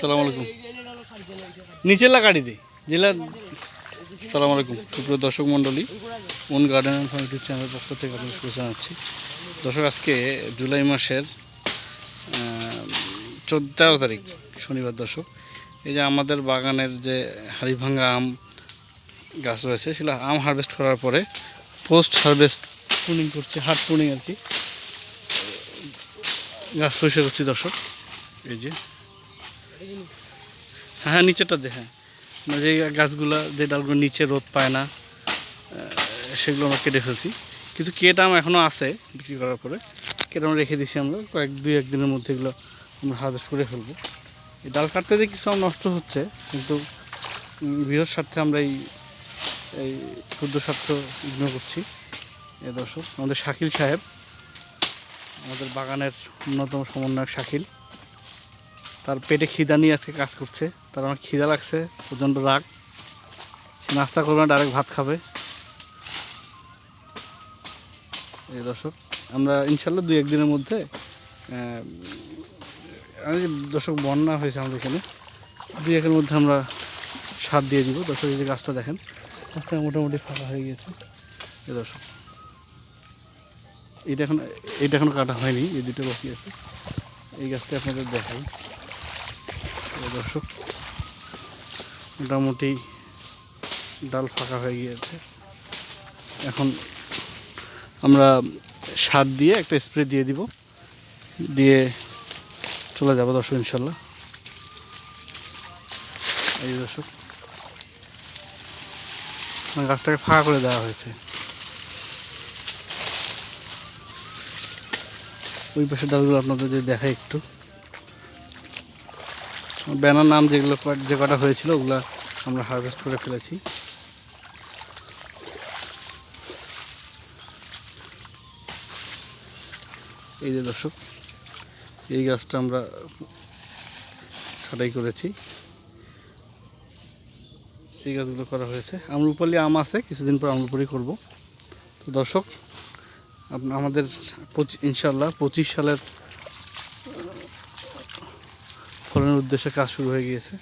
সালাম আলাইকুম। নিচের লাগাড়ি দি, জেলা সালাম আলাইকুম। সুপ্রিয় দর্শক মণ্ডলী, own garden and farm YouTube চ্যানেলের পক্ষ থেকে আপনাদের জানাচ্ছি। দর্শক, আজকে জুলাই মাসের চোদ্দ তেরো তারিখ, শনিবার দর্শক। এই যে আমাদের বাগানের যে হাড়িভাঙ্গা আম গাছ রয়েছে, সেগুলো আম হারভেস্ট করার পরে পোস্ট হারভেস্ট প্রুনিং করছে হার্ড প্রুনিং আর কি। গাছ পরিষ্কার করছি দর্শক। এই যে হ্যাঁ হ্যাঁ নিচেরটা দে হ্যাঁ। যে গাছগুলো, যে ডালগুলো নিচে রোদ পায় না সেগুলো আমরা কেটে ফেলছি। কিছু কেট আম এখনও আছে বিক্রি করার পরে। কেটে আমরা রেখে দিছি আমরা, কয়েক, দুই একদিনের মধ্যে এগুলো আমরা হারভেস্ট করে ফেলব। এই ডাল কাটতে দিয়ে কিছু নষ্ট হচ্ছে, কিন্তু বৃহৎ স্বার্থে আমরা এই এই ক্ষুদ্র স্বার্থ ইগনোর করছি। এ দর্শক, আমাদের শাকিল সাহেব, আমাদের বাগানের অন্যতম সমন্বয়ক শাকিল। তার পেটে খিদা নিয়ে আজকে কাজ করছে। তার আমার খিদা লাগছে, প্রচণ্ড রাগ। সে নাস্তা করবে না ডাইরেক্ট ভাত খাবে। এই দর্শক, আমরা ইনশাল্লাহ দুই একদিনের মধ্যে দর্শক, বন্যা হয়েছে আমাদের এখানে। দুই একের মধ্যে আমরা সার দিয়ে দিব। দর্শক, এই যে গাছটা দেখেন, গাছটা মোটামুটি ফাঁকা হয়ে গিয়েছে। এই দর্শক, এটা এখন, এটা এখনও কাটা হয়নি, এই দুটো বাকি আছে। এই গাছটা আপনাদের দেখাই। দর্শক, মোটামুটি ডাল ফাঁকা হয়ে গিয়েছে। এখন আমরা সার দিয়ে একটা স্প্রে দিয়ে দিব, দিয়ে চলে যাব দর্শক, ইনশাল্লাহ। এই দর্শক মানে গাছটাকে ফাঁকা করে দেওয়া হয়েছে। ওই পাশে ডালগুলো আপনাদের যদি দেখাই একটু। ব্যানার নাম যেগুলো যে কটা হয়েছিল, ওগুলো আমরা হারভেস্ট করে ফেলেছি। এই যে দর্শক, এই গাছটা আমরা ছাটাই করেছি। এই গাছগুলো করা হয়েছে। আমরুপালি আম আছে, কিছুদিন পর আমরুপালি করব। তো দর্শক আমাদের পঁচি- ইনশাল্লাহ পঁচিশ সালের ফলনের উদ্দেশ্যে কাজ শুরু হয়ে গিয়েছে।